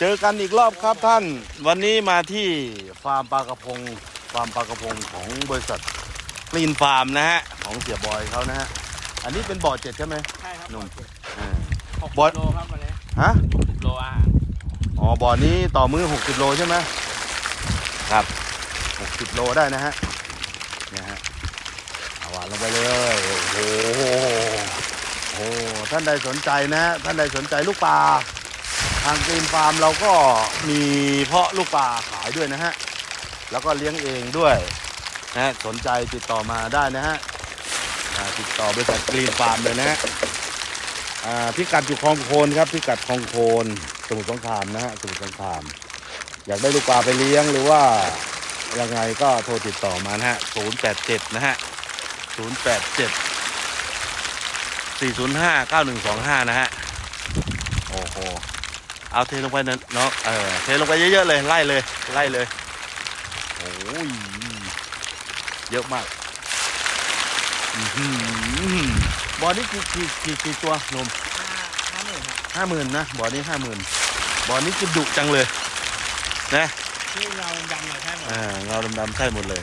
เจอกันอีกรอบครับท่าน วันนี้มาที่ฟาร์มปลากระพง ฟาร์มปลากระพงของบริษัทกรีนฟาร์มนะฮะ ของเสียบอยเขานะฮะ อันนี้เป็นบ่อเจ็ดใช่ไหม ใช่ครับหนุ่ม อ่า หกบอสโลครับวันนี้ฮะ หกสิบโลอาหารอ๋อ บ่อนี้ต่อมือ 60 โลใช่ไหมครับ 60 โลได้นะฮะ เนี่ยฮะ เอาหวานลงไปเลย โอ้โห โอ้โห ท่านใดสนใจนะฮะ ท่านใดสนใจลูกปลา ทางกรีนฟาร์มเราก็มีเพาะลูกปลาขายด้วยนะฮะ แล้วก็เลี้ยงเองด้วยนะฮะสนใจติดต่อมาได้นะฮะอ่าติดต่อบริษัทกรีนฟาร์มเลยนะฮะอ่าพิกัดอยู่คลองโคนครับพิกัดคลองโคนสมุทรสงครามนะฮะสมุทรสงคราม อยากได้ลูกปลาไปเลี้ยงหรือว่ายังไงก็โทรติดต่อมานะฮะ087 นะฮะ 087 405 9125 นะฮะ โอ้โห เอาเทลงไปนะเนาะเออเทลงไปเยอะๆเลยไล่เลยไล่เลยโอ้ยเยอะมากอื้อหือบอลนี้กี่กี่กี่กี่ตัวนมห้าหมื่นครับห้าหมื่นนะบอลนี้ห้าหมื่นบอลนี้กินดุจังเลยนะที่เราดำหน่อยใช่หมดอ่าเงาดำๆใช่หมดเลย